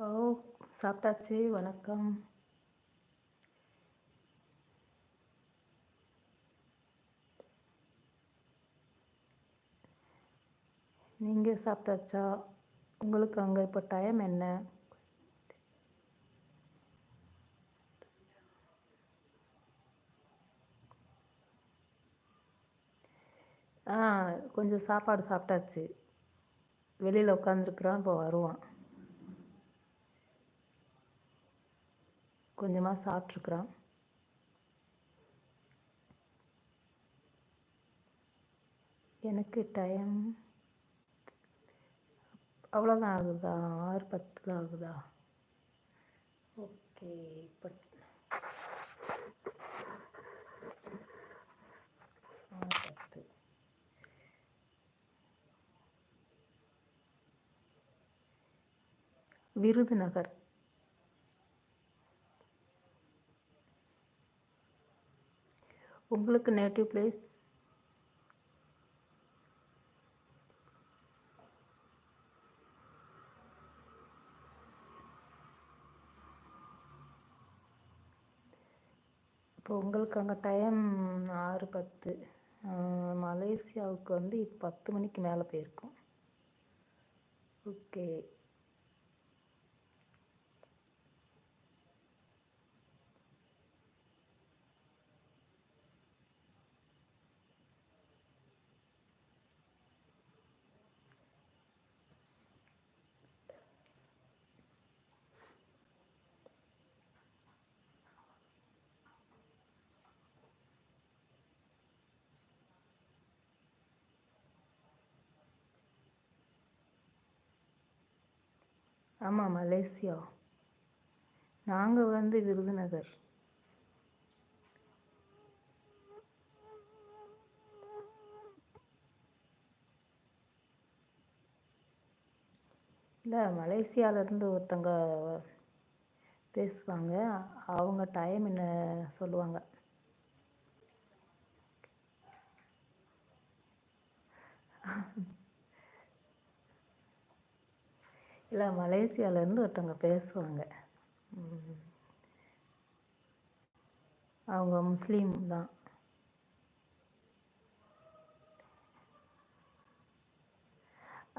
ஓ சாப்பிட்டாச்சு வணக்கம். நீங்கள் சாப்பிட்டாச்சா? உங்களுக்கு அங்கே இப்போ டைம் என்ன? ஆ கொஞ்சம் சாப்பாடு சாப்பிட்டாச்சு. வெளியில் உட்காந்துருக்குறான் இப்போ வருவான். கொஞ்சமாக சாப்பிட்ருக்குறான் எனக்கு டைம் அவ்வளோதான் ஆகுதா? ஆறு பத்தில் ஆகுதா? ஓகே இப்போ ஆறு பத்து. விருதுநகர். உங்களுக்கு நேட்டிவ் பிளேஸ் இப்போ உங்களுக்கு அங்கே டைம் ஆறு பத்து. மலேசியாவுக்கு வந்து இப்போ பத்து மணிக்கு மேலே போயிருக்கோம். ஓகே ஆமாம் மலேசியா. நாங்கள் வந்து விருதுநகர். இல்லை மலேசியாவிலேருந்து ஒருத்தங்க பேசுவாங்க. அவங்க டைம் என்ன சொல்லுவாங்க? இல்லை மலேசியாவிலேருந்து ஒருத்தவங்க பேசுவாங்க. அவங்க முஸ்லீம் தான்.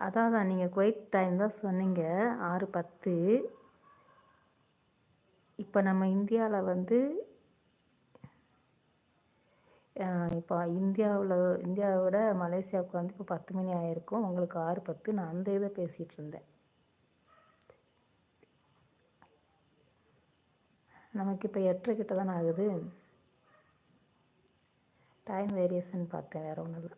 அதான் தான் நீங்கள் குவைத் டைம் தான் சொன்னீங்க ஆறு பத்து. இப்போ நம்ம இந்தியாவில் வந்து இப்போ இந்தியாவில் இந்தியாவை விட மலேசியாவுக்கு வந்து இப்போ பத்து மணி ஆகிருக்கும் உங்களுக்கு ஆறு பத்து நான் அந்த இதை பேசிகிட்டு இருந்தேன். நமக்கு இப்போ எட்டரை கிட்ட தானே ஆகுது டைம் வேரியேஷன் பார்த்தேன் வேறு ஒன்றும் இல்லை.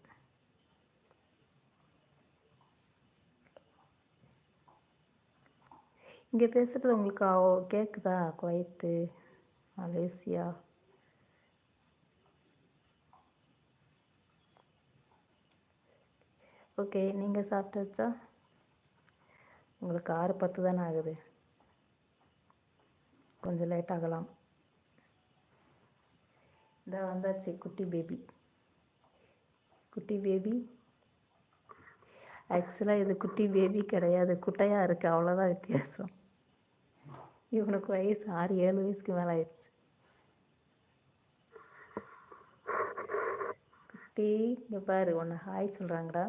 இங்கே பேசுகிறது உங்களுக்கு கேட்குதா குவைத்து மலேசியா? ஓகே நீங்கள் சாப்பிட்டாச்சா? உங்களுக்கு ஆறு பத்து தானே ஆகுது. கொஞ்சம் லேட் ஆகலாம். இந்த வந்தாச்சு குட்டி பேபி குட்டி பேபி ஆக்சுவலாக இது குட்டி பேபி கிடையாது. குட்டையாக இருக்குது அவ்வளோதான் வித்தியாசம். இவனுக்கு வயசு ஆறு ஏழு வயசுக்கு மேலே ஆயிடுச்சு. குட்டி இங்கே பாரு ஒன்று ஹாய் சொல்கிறாங்கடா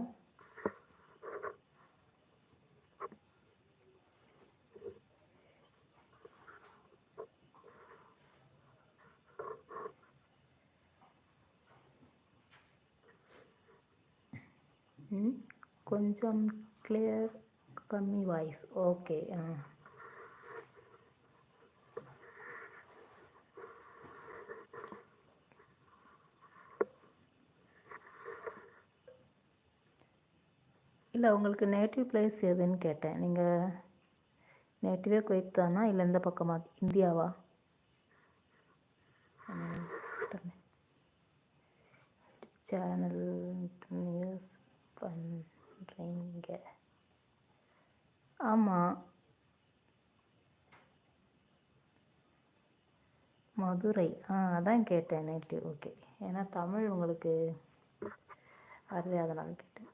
కొంచెం క్లియర్ కమ్మీ వాయిస్ ఓకే இல்லை உங்களுக்கு நேட்டிவ் பிளேஸ் எதுன்னு கேட்டேன் நீங்கள் நேட்டிவே குவைத் தானா இல்லை எந்த பக்கமா இந்தியாவா சேனல் நியூஸ் பண்ணுறீங்க ஆமாம் மதுரை. ஆ அதான் கேட்டேன் நேற்று ஓகே. ஏன்னா தமிழ் உங்களுக்கு வருது அதனால் கேட்டேன்.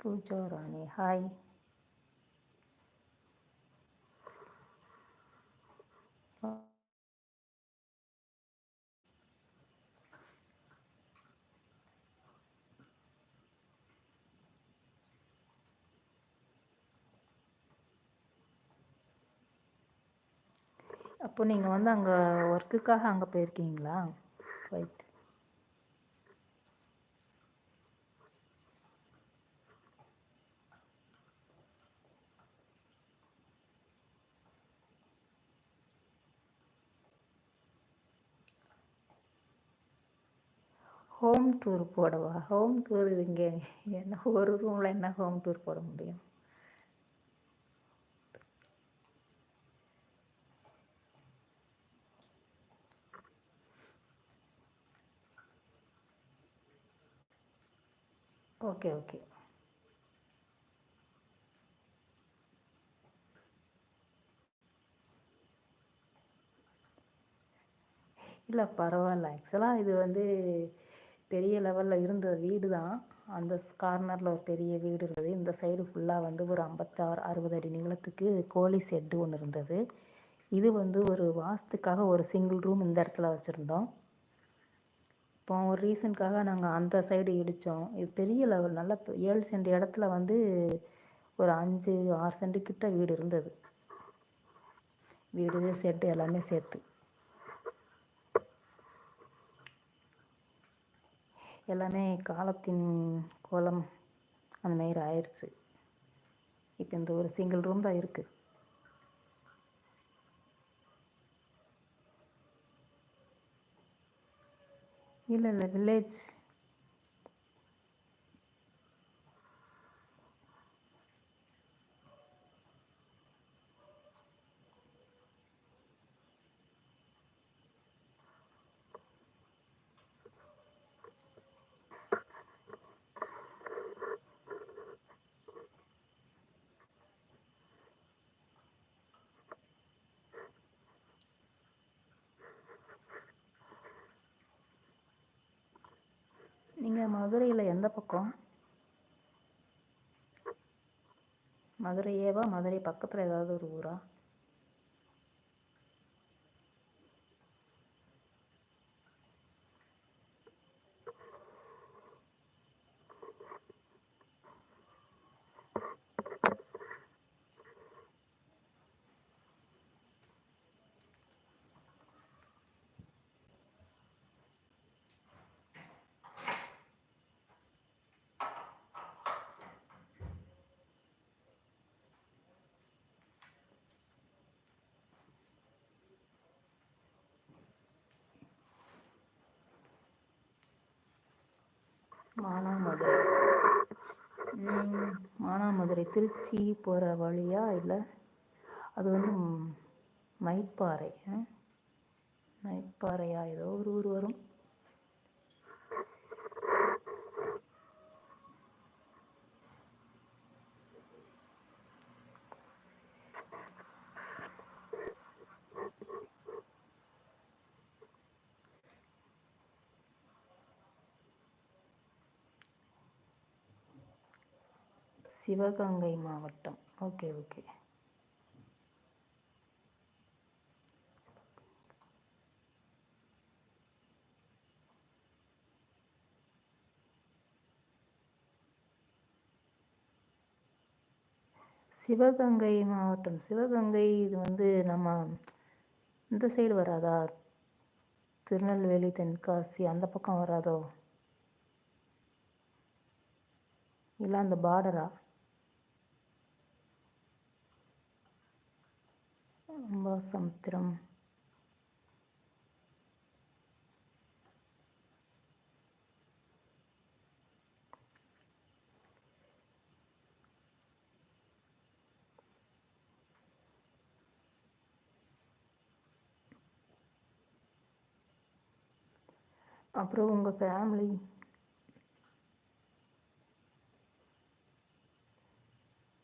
பூஜா ராணி. ஹாய் அப்போ நீங்கள் வந்து அங்கே ஒர்க்குக்காக அங்கே போயிருக்கீங்களா? ரைட் ஹோம் டூர் போடவா? ஹோம் டூர் இங்கே என்ன ஒரு ரூமில் என்ன ஹோம் டூர் போட முடியும்? ஓகே ஓகே இல்லை பரவாயில்ல. ஆக்சுவலாக இது வந்து பெரிய லெவலில் இருந்த வீடு தான் அந்த கார்னரில் ஒரு பெரிய வீடு இருந்தது. இந்த சைடு ஃபுல்லாக வந்து ஒரு ஐம்பத்தாறு அறுபது அடி நீளத்துக்கு கோழி ஷெட்டு ஒன்று இருந்தது. இது வந்து ஒரு வாஸ்துக்காக ஒரு சிங்கிள் ரூம் இந்த இடத்துல வச்சுருந்தோம். இப்போ ஒரு ரீசனுக்காக நாங்கள் அந்த சைடு இடித்தோம் இது பெரிய லெவல் நல்ல ஏழு சென்ட் இடத்துல வந்து ஒரு அஞ்சு ஆறு சென்ட் கிட்ட வீடு இருந்தது. வீடு செட்டு எல்லாமே சேர்த்து. எல்லாமே காலத்தின் கோலம் அந்த மாதிரி ஆயிடுச்சு இப்போ இந்த ஒரு சிங்கிள் ரூம் தான் இருக்குது இல்லை இல்லை வில்லேஜ் நீங்கள் மதுரையில் எந்த பக்கம் மதுரையேவா மதுரை பக்கத்தில் ஏதாவது ஒரு ஊரா? மானாமதுரை. மானாமதுரை. திருச்சி போகிற வழியா இல்லை? அது வந்து மயிற்பாறை மயிற்பாறையா ஏதோ ஒரு ஊர் வரும். சிவகங்கை மாவட்டம். ஓகே ஓகே சிவகங்கை மாவட்டம். சிவகங்கை இது வந்து நம்ம இந்த சைடு வராதா? திருநெல்வேலி தென்காசி அந்த பக்கம் வராதோ? இல்லை அந்த பார்டரா சமுத்திரம். அப்புறம் உங்கள் family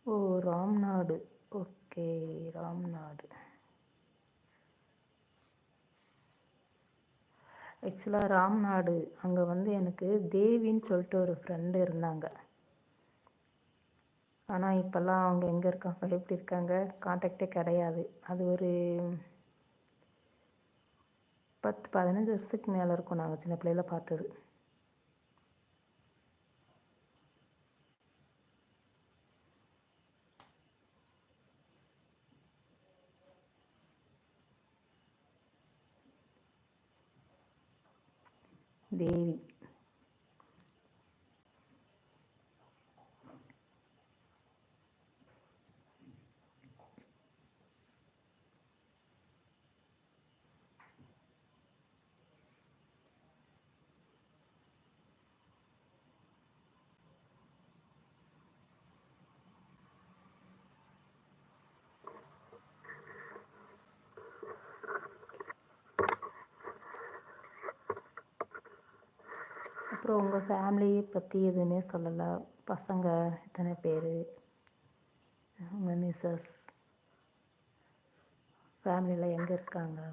oh Ramnad. Okay Ramnad. ஆக்சுவலாக ராம்நாடு அங்கே வந்து எனக்கு தேவின்னு சொல்லிட்டு ஒரு ஃப்ரெண்டு இருந்தாங்க. ஆனால் இப்போல்லாம் அவங்க எங்கே இருக்காங்க எப்படி இருக்காங்க காண்டாக்டே கிடையாது. அது ஒரு பத்து பதினஞ்சு வருஷத்துக்கு மேலே இருக்கும் நாங்கள் சின்ன பிள்ளையில பார்த்தது. அப்புறம் உங்கள் ஃபேமிலியை பற்றி எதுவுமே சொல்லலை. பசங்க எத்தனை பேர்? உங்கள் மிஸ்ஸஸ் ஃபேமிலியில் எங்கே இருக்காங்க?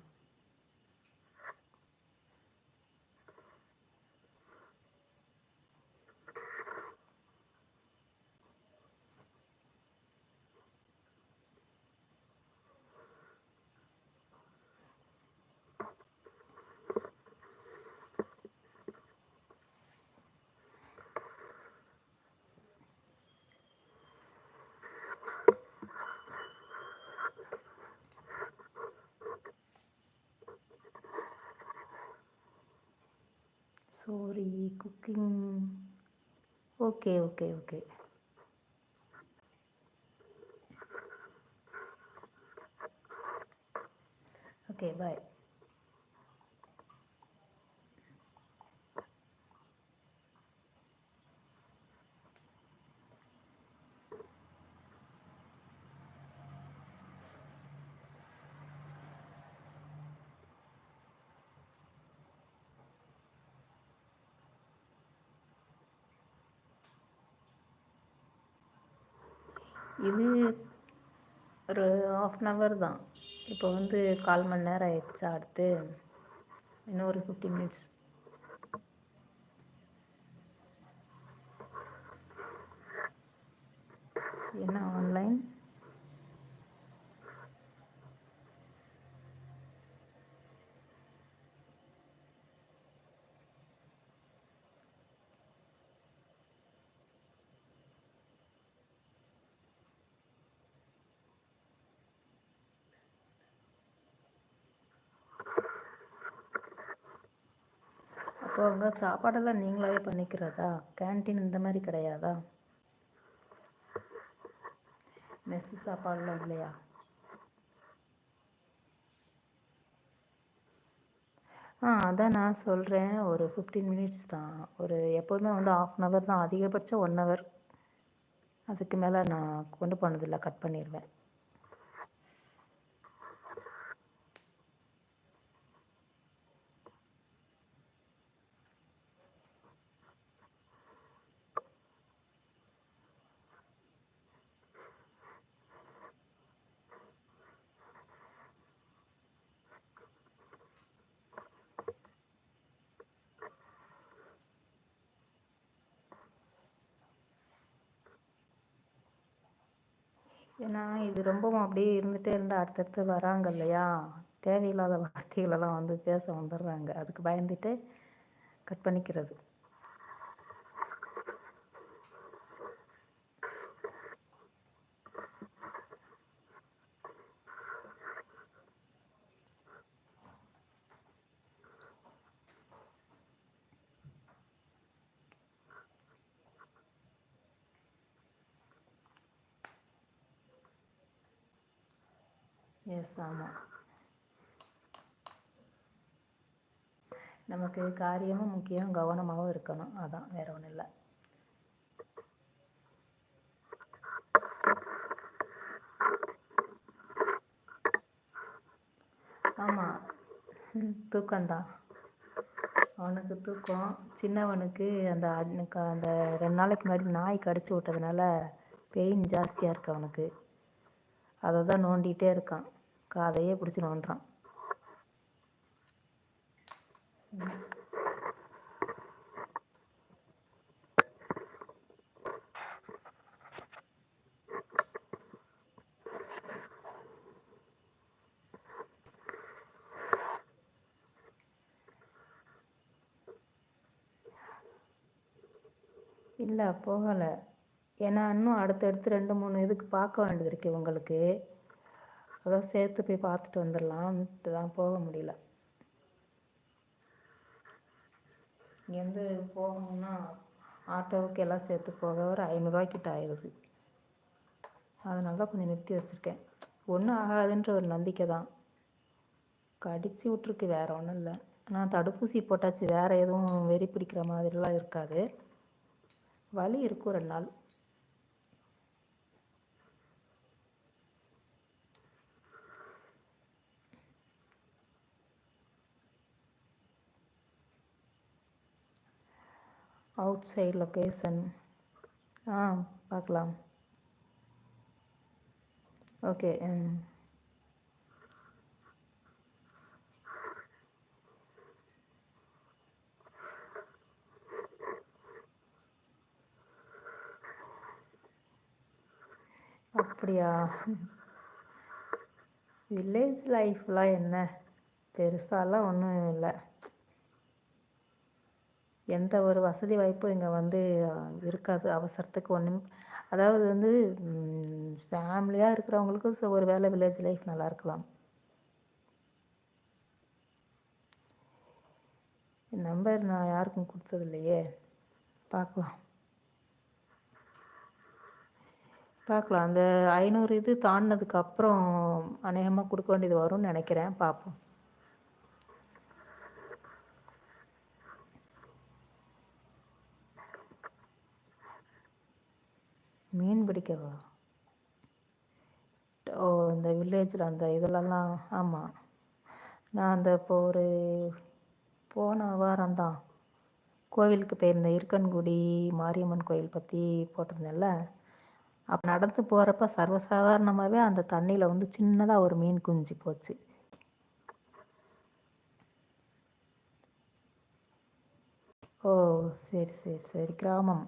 ஓகேங் okay okay okay okay bye இது ஒரு ஆஃப் அன் ஹவர் தான். இப்போ வந்து கால் மணி நேரம் ஆயிடுச்சா அடுத்து? இன்னும் ஒரு ஃபிஃப்டீன் மினிட்ஸ் என்ன ஆன்லைன் அப்போ உங்கள் சாப்பாடெல்லாம் நீங்களாவே பண்ணிக்கிறதா? கேன்டீன் இந்த மாதிரி கிடையாதா? மெஸ்ஸு சாப்பாடெலாம் இல்லையா? ஆ அதான் நான் சொல்கிறேன் ஒரு ஃபிஃப்டீன் மினிட்ஸ் தான். ஒரு எப்போதுமே வந்து ஆஃப் அன் ஹவர் தான். அதிகபட்சம் ஒன் ஹவர் அதுக்கு மேலே நான் கொண்டு போனதில்லை. கட் பண்ணிடுவேன் ஏன்னா இது ரொம்பவும் அப்படியே இருந்துகிட்டே இருந்தால் அடுத்தடுத்து வராங்க இல்லையா? தேவையில்லாத வார்த்தைகளெல்லாம் வந்து பேச வந்துடுறாங்க. அதுக்கு பயந்துட்டு கட் பண்ணிக்கிறது. எஸ் ஆமாம் நமக்கு காரியமும் முக்கியம் கவனமாகவும் இருக்கணும். அதான் வேற ஒன்றும் இல்லை. ஆமாம் தூக்கம்தான். அவனுக்கு தூக்கம். சின்னவனுக்கு அந்த அந்த ரெண்டு நாளைக்கு முன்னாடி நாய் கடிச்சு விட்டதுனால பெயின் ஜாஸ்தியாக இருக்கு அவனுக்கு. அதை தான் நோண்டிகிட்டே இருக்கான். காதையே பிடிச்சி நோண்டுறான் இல்லை போகலை. ஏன்னா இன்னும் அடுத்தடுத்து ரெண்டு மூணு இதுக்கு பார்க்க வேண்டியது இருக்கு உங்களுக்கு அதான் சேர்த்து போய் பார்த்துட்டு வந்துடலாம். தான் போக முடியல. இங்கேருந்து போகணும்னா ஆட்டோவுக்கு எல்லாம் சேர்த்து போக ஒரு ஐநூறுரூவாய்க்கிட்ட ஆயிடுது. அதனால தான் கொஞ்சம் நிறுத்தி வச்சுருக்கேன். ஒன்றும் ஆகாதுன்ற ஒரு நம்பிக்கை தான். கடிச்சு விட்ருக்கு வேற ஒன்றும் இல்லை. ஆனால் தடுப்பூசி போட்டாச்சு வேற எதுவும் வெறி பிடிக்கிற மாதிரிலாம் இருக்காது. வலி இருக்கும் ரெண்டு நாள். அவுட் சைட் லொக்கேஷன் ஆ பார்க்கலாம் ஓகே ம். அப்படியா? வில்லேஜ் லைஃப்லாம் என்ன? பெருசாலாம் ஒன்றும் இல்லை. எந்த ஒரு வசதி வாய்ப்பும் இங்கே வந்து இருக்காது. அவசரத்துக்கு ஒன்றும் அதாவது வந்து ஃபேமிலியாக இருக்கிறவங்களுக்கு ஸோ ஒரு வேளை வில்லேஜ் லைஃப் நல்லா இருக்கலாம். நம்பர் நான் யாருக்கும் கொடுத்தது இல்லையே பார்க்கலாம் பார்க்கலாம் அந்த ஐநூறு இது தாண்டினதுக்கு அப்புறம் அநேகமாக கொடுக்க வேண்டியது வரும்னு நினைக்கிறேன். பார்ப்போம் மீன் பிடிக்கவா? ஓ இந்த வில்லேஜில் அந்த இதிலலாம் ஆமாம் நான் அந்த இப்போ ஒரு போன வாரம் தான் கோவிலுக்கு போயிருந்தேன் இருக்கன்குடி மாரியம்மன் கோயில் பற்றி போட்டிருந்தேன்ல. அப்போ நடந்து போகிறப்ப சர்வசாதாரணமாகவே அந்த தண்ணியில் வந்து சின்னதாக ஒரு மீன் குஞ்சு போச்சு. ஓ சரி சரி சரி. கிராமம்.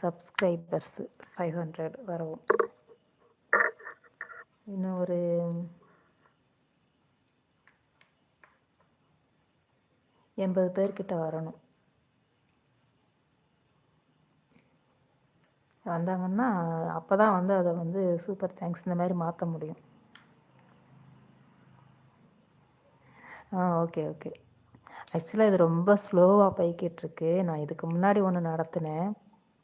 சப்ஸ்கிரைபர்ஸு ஃபைவ் ஹண்ட்ரட் வரவும். இன்னும் ஒரு எண்பது பேர்கிட்ட வரணும். வந்தாங்கன்னா அப்போ தான் வந்து அதை வந்து சூப்பர் தேங்க்ஸ் இந்த மாதிரி மாற்ற முடியும். ஆ ஓகே ஓகே ஆக்சுவலாக இது ரொம்ப ஸ்லோவாக போய்கிட்டுருக்கு. நான் இதுக்கு முன்னாடி ஒன்று நடத்தினேன்.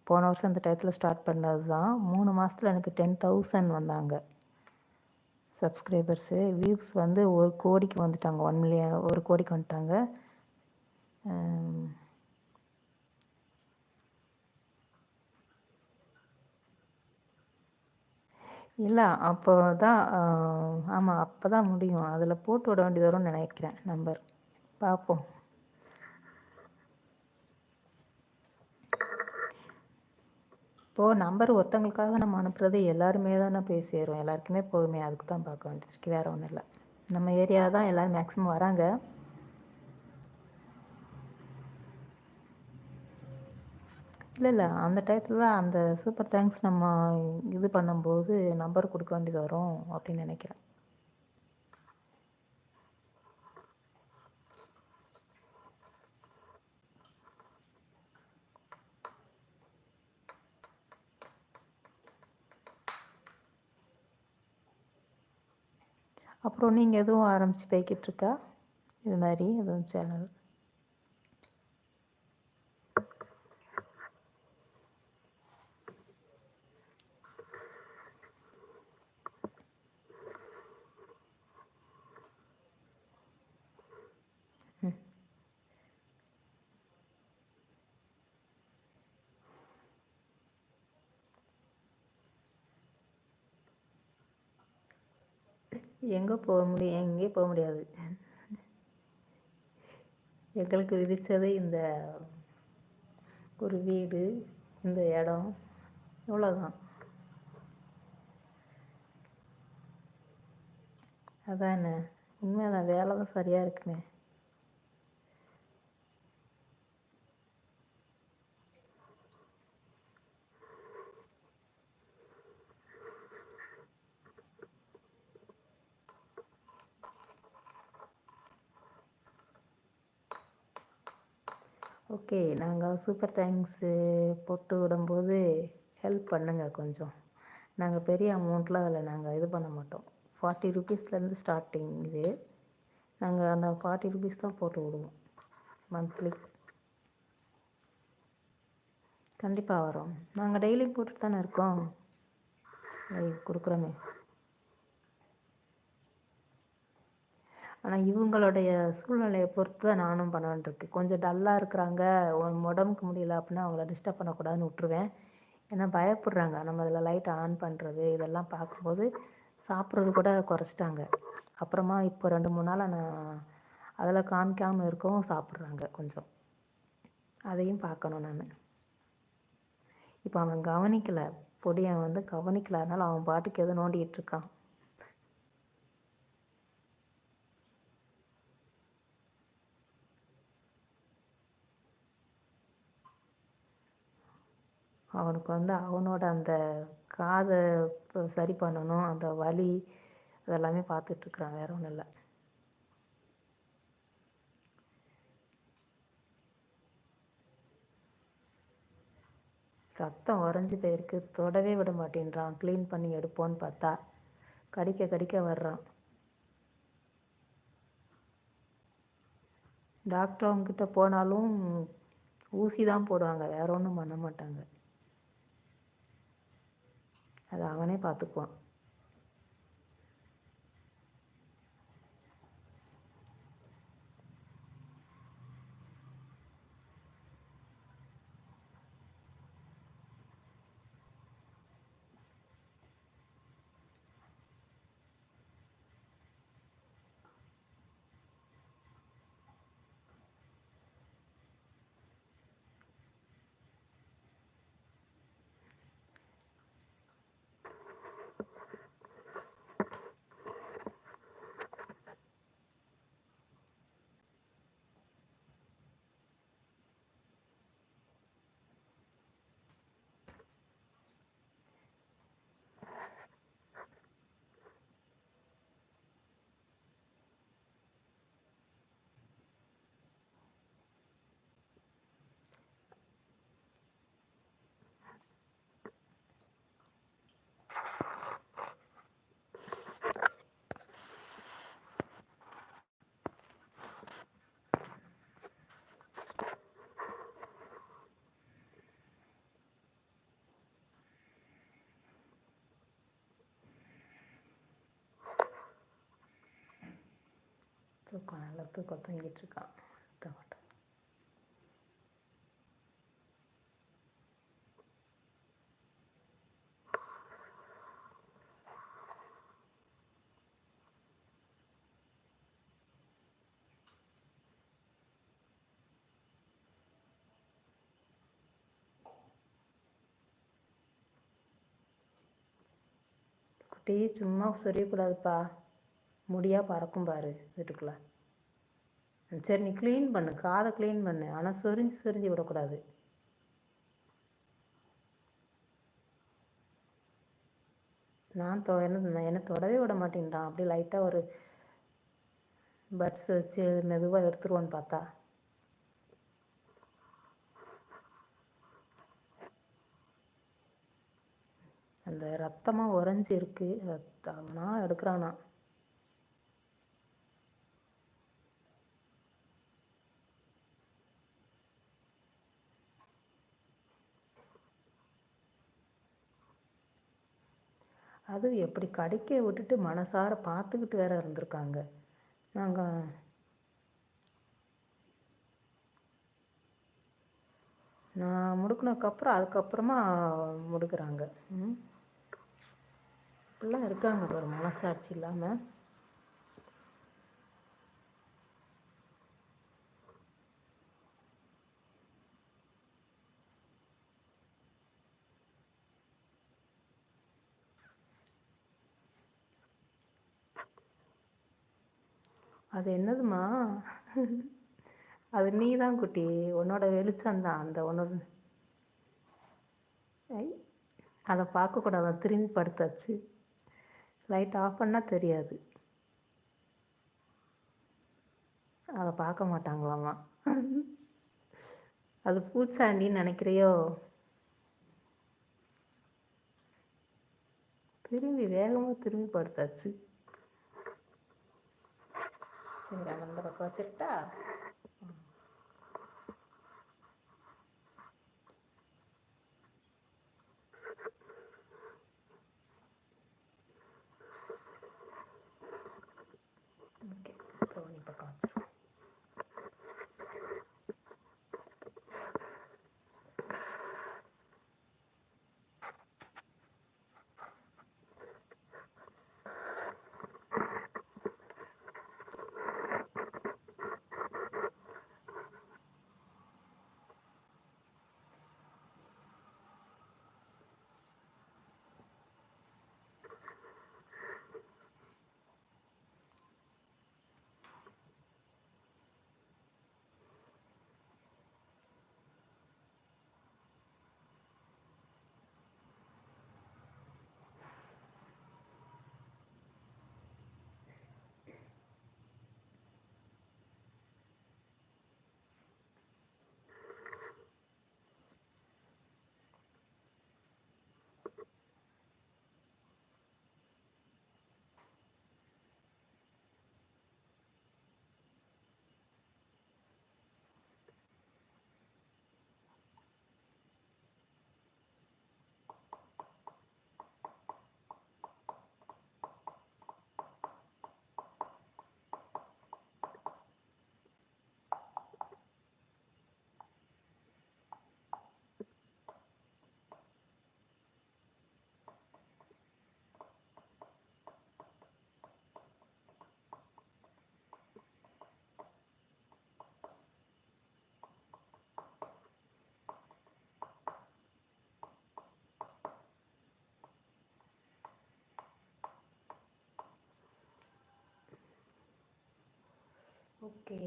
போன வருஷம் அந்த டயத்தில் ஸ்டார்ட் பண்ணது தான் மூணு மாதத்தில் எனக்கு டென் தௌசண்ட் வந்தாங்க. சப்ஸ்கிரைபர்ஸு வியூஸ் வந்து ஒரு கோடிக்கு வந்துட்டாங்க. ஒன் மில்லியன் ஒரு கோடிக்கு வந்துட்டாங்க. இல்லை அப்போ தான் ஆமாம் அப்போ தான் முடியும். அதில் போட்டு விட வேண்டியது வரும்னு நினைக்கிறேன். நம்பர் பார்ப்போம் இப்போது நம்பர் ஒருத்தவங்களுக்காக நம்ம அனுப்புறது எல்லாருமே தானே போய் சேரும். எல்லாருக்குமே போதுமே. அதுக்கு தான் பார்க்க வேண்டியது வேறு ஒன்றும் இல்லை. நம்ம ஏரியா தான் எல்லோரும் மேக்ஸிமம் வராங்க. இல்லை இல்லை. அந்த டயத்தில் தான் அந்த சூப்பர் தேங்க்ஸ் நம்ம இது பண்ணும்போது நம்பர் கொடுக்க வேண்டியது வரும் அப்படின்னு நினைக்கிறேன். அப்புறம் நீங்கள் எதுவும் ஆரம்பித்து போய்கிட்ருக்கா இது மாதிரி எதுவும் சேனல்? எங்கே போக முடியும் எங்கேயும் போக முடியாது. எங்களுக்கு விதித்தது இந்த ஒரு வீடு இந்த இடம் இவ்வளோதான் அதானே உண்மைதான் வேலை தான் சரியாக இருக்குமே. ஓகே நாங்கள் சூப்பர் தேங்க்ஸு போட்டு விடும்போது ஹெல்ப் பண்ணுங்கள் கொஞ்சம். நாங்கள் பெரிய அமௌண்ட்லாம் அதில் நாங்கள் இது பண்ண மாட்டோம். ஃபார்ட்டி ருபீஸ்லேருந்து ஸ்டார்டிங் இது. நாங்கள் அந்த ஃபார்ட்டி ருபீஸ் தான் போட்டு விடுவோம் மந்த்லி கண்டிப்பாக வரோம். நாங்கள் டெய்லி போட்டுட்டு தானே இருக்கோம் கொடுக்குறோமே. ஆனால் இவங்களுடைய சூழ்நிலையை பொறுத்து தான் நானும் பண்ணலான்ருக்கு கொஞ்சம் டல்லாக இருக்கிறாங்க. உடம்புக்கு முடியல அப்படின்னா அவங்கள டிஸ்டர்ப் பண்ணக்கூடாதுன்னு விட்ருவேன் ஏன்னா பயப்படுறாங்க. நம்ம அதில் லைட் ஆன் பண்ணுறது இதெல்லாம் பார்க்கும்போது சாப்பிட்றது கூட குறைச்சிட்டாங்க. அப்புறமா இப்போ ரெண்டு மூணு நாளாக நான் அதில் காமிக்காமல் இருக்கவும் சாப்பிட்றாங்க கொஞ்சம். அதையும் பார்க்கணும் நான். இப்போ அவன் கவனிக்கலை. பொடியன் வந்து கவனிக்கல. அதனால் அவன் பாட்டுக்கு எதுவும் நோண்டிகிட்டு இருக்கான். அவனுக்கு வந்து அவனோட அந்த காதை சரி பண்ணணும் அந்த வலி அதெல்லாமே பார்த்துட்ருக்குறான் வேற ஒன்றும் இல்லை. ரத்தம் உறைஞ்சி போயிருக்கு தொடவே விட மாட்டேன்றான் க்ளீன் பண்ணி எடுப்போன்னு பார்த்தா. கடிக்க கடிக்க வர்றான். டாக்டர் அவங்கக்கிட்ட போனாலும் ஊசி தான் போடுவாங்க வேற ஒன்றும் பண்ண மாட்டாங்க. அதை அவனே பார்த்துக்குவான். தூக்கம் நல்லா தூக்கம் தூங்கிட்டு இருக்கான். தூங்கட்டும் குட்டி சும்மா சொல்லக்கூடாதுப்பா முடியாக பறக்கும் பாரு வீட்டுக்குள்ளே. சரி நீ க்ளீன் பண்ணு காதை க்ளீன் பண்ணு. ஆனால் சொரிஞ்சு சொரிஞ்சு விடக்கூடாது. நான் தொ என்ன என்னை தொடவே விட மாட்டேன்றான். அப்படி லைட்டாக ஒரு பட்ஸ் வச்சு மெதுவாக எடுத்துருவோன்னு பார்த்தா. அந்த ரத்தமாக உறைஞ்சி இருக்கு அவனா எடுக்கிறானா? அதுவும் எப்படி கடிக்க விட்டுட்டு மனசார பார்த்துக்கிட்டு வேற இருந்திருக்காங்க. நாங்கள் நான் முடுக்கினதுக்கப்புறம் அதுக்கப்புறமா முடுக்கிறாங்க. ம். இப்படிலாம் இருக்காங்க ஒரு மனசாட்சி இல்லாமல் அது என்னதுமா அது நீ தான் குட்டி. உன்னோட வெளிச்சம்தான். அந்த உன்னோட ஐ அதை பார்க்கக்கூடாது திரும்பி படுத்தாச்சு லைட் ஆஃப் பண்ணால் தெரியாது. அதை பார்க்க மாட்டாங்களாமா அது பூச்சாண்டின்னு நினைக்கிறியோ? திரும்பி வேகமாக திரும்பி படுத்தாச்சு சரி அந்த ஓகே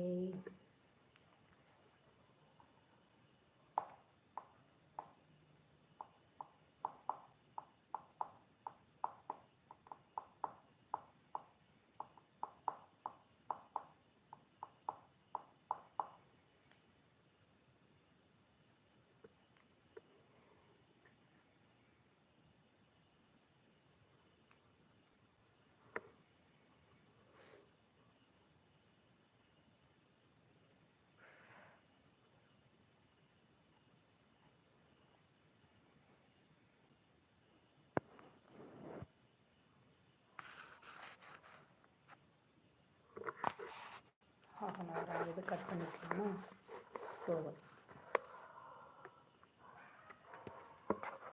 ஹாஃப் கட் பண்ணிக்கலாமா? போதும்.